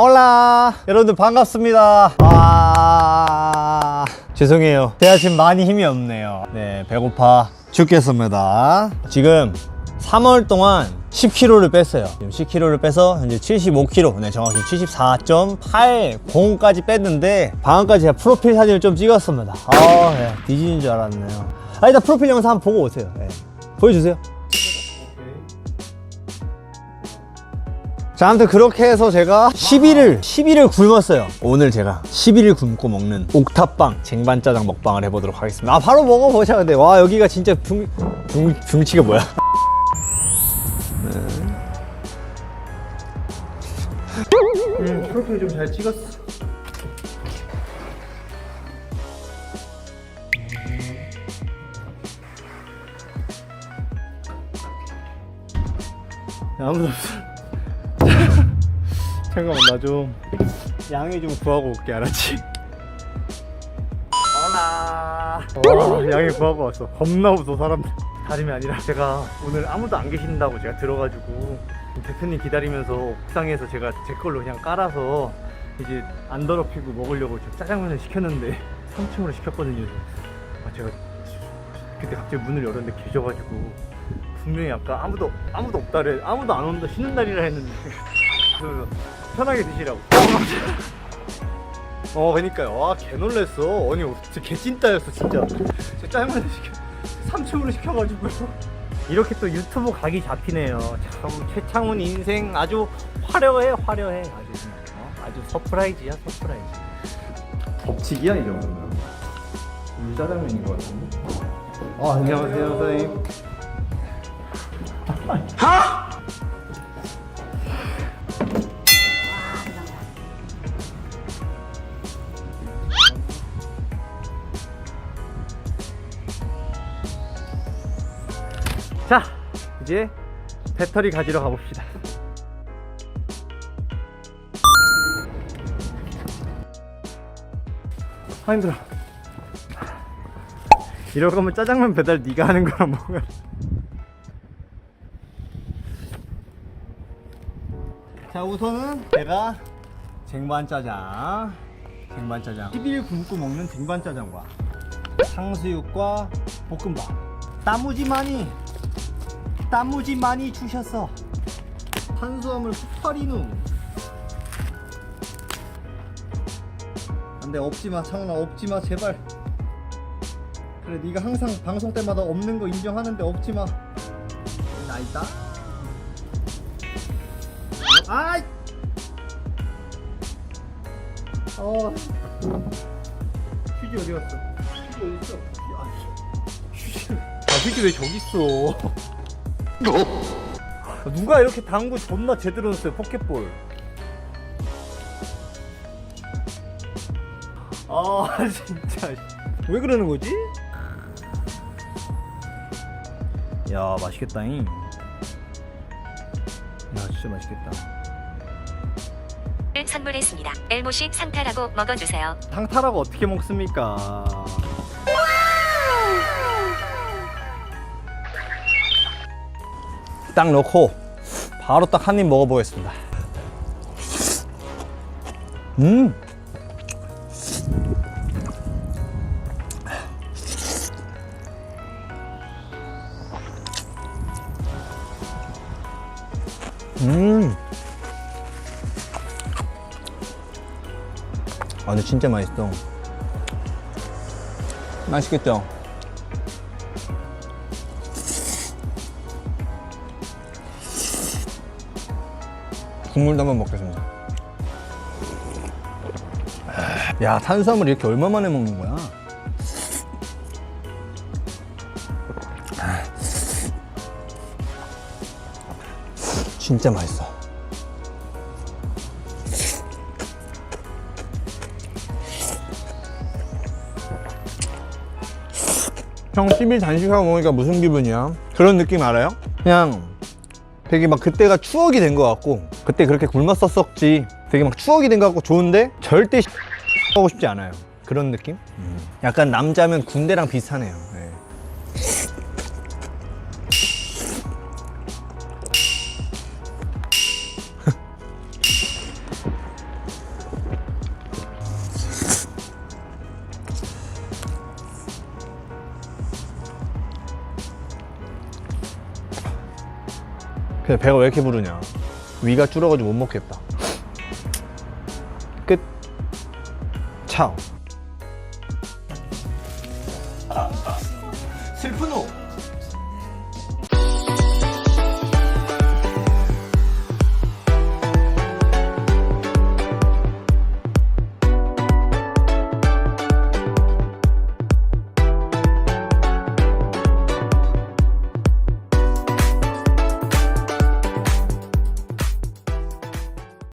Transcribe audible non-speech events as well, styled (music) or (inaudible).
홀라 여러분들 반갑습니다. 아 죄송해요. 제가 지금 많이 힘이 없네요. 네 배고파 죽겠습니다. 지금 3월 동안 10kg를 뺐어요. 지금 10kg를 빼서 현재 75kg 네 정확히 74.80까지 뺐는데 방금까지 제가 프로필 사진을 좀 찍었습니다. 아 네, 뒤지는 줄 알았네요. 아 일단 프로필 영상 한번 보고 오세요. 네. 보여주세요 자, 아무튼 그렇게 해서 제가 10일을, 10일을 굶었어요. 오늘 제가 10일을 굶고 먹는 옥탑방 쟁반짜장 먹방을 해보도록 하겠습니다. 아, 바로 먹어보자. 근데, 와, 여기가 진짜 붕, 붕, 붕치가 뭐야? 음, 프로필 좀 잘 찍었어. 아무도 없어. 잠깐만 나 좀. 양해 좀 구하고 올게 알았지? 어라 와 양해 구하고 왔어. 겁나 무서워 사람들 다름이 아니라 제가 오늘 아무도 안 계신다고 제가 들어가지고 대표님 기다리면서 옥상에서 제가 제 걸로 그냥 깔아서 이제 안 더럽히고 먹으려고 저 짜장면을 시켰는데 3층으로 시켰거든요. 아 제가 그때 갑자기 문을 열었는데 계셔가지고 분명히 아까 아무도 아무도 없다래 아무도 안 온다 쉬는 날이라 했는데. (laughs) 그래서 편하게 드시라고. 어 그니까요. 와 개 놀랬어. 아니 진짜 개찐따였어 진짜. 진짜 짜장면 시켜 3층으로 시켜가지고. 이렇게 또 유튜브 각이 잡히네요. 참 최창훈 인생 아주 화려해 화려해. 아주 어? 아주 서프라이즈야 서프라이즈. 법칙이야 이 정도면. 짜장면인 것 같은데? 아 안녕하세요 선생님 자 이제 배터리 가지러 가봅시다. 아 힘들어. 이럴 거면 짜장면 배달 네가 하는 거랑 뭐가 자 우선은 제가 쟁반짜장 쟁반짜장. 10일 굶고 먹는 쟁반짜장과 탕수육과 볶음밥. 나무지 많이 나무지 많이 주셨어 탄수화물 폭발이누 안돼 없지마. 창훈아 없지마. 제발. 그래 네가 항상 방송 때마다 없는 거 인정하는데 없지마. 나 있다? 아이! 어. 휴지 어디 갔어? 휴지 어디 있어? 아, 휴지. 아 휴지 왜 저기 있어? 아, 누가 이렇게 당구 존나 제대로 넣었어요 포켓볼 아 (laughs) 진짜 왜 그러는 거지? 야 맛있겠다잉 야 진짜 맛있겠다 를 선물했습니다. 엘모시 상타라고 먹어주세요. 상타라고 어떻게 먹습니까? 딱 넣고 바로 딱 한 입 먹어보겠습니다. 음. 음. 아 근데 진짜 맛있어 맛있겠죠? 국물도 한번 먹겠습니다 야 탄수화물 이렇게 얼마 만에 먹는 거야? 진짜 맛있어 형 10일 단식하고 먹으니까 무슨 기분이야? 그런 느낌 알아요? 그냥 되게 막 그때가 추억이 된 것 같고 그때 그렇게 굶었었었지 되게 막 추억이 된 것 같고 좋은데 절대 (laughs) 하고 싶지 않아요. 그런 느낌? 약간 남자면 군대랑 비슷하네요 근데 배가 왜 이렇게 부르냐? 위가 줄어가지고 못 먹겠다. 끝. 차오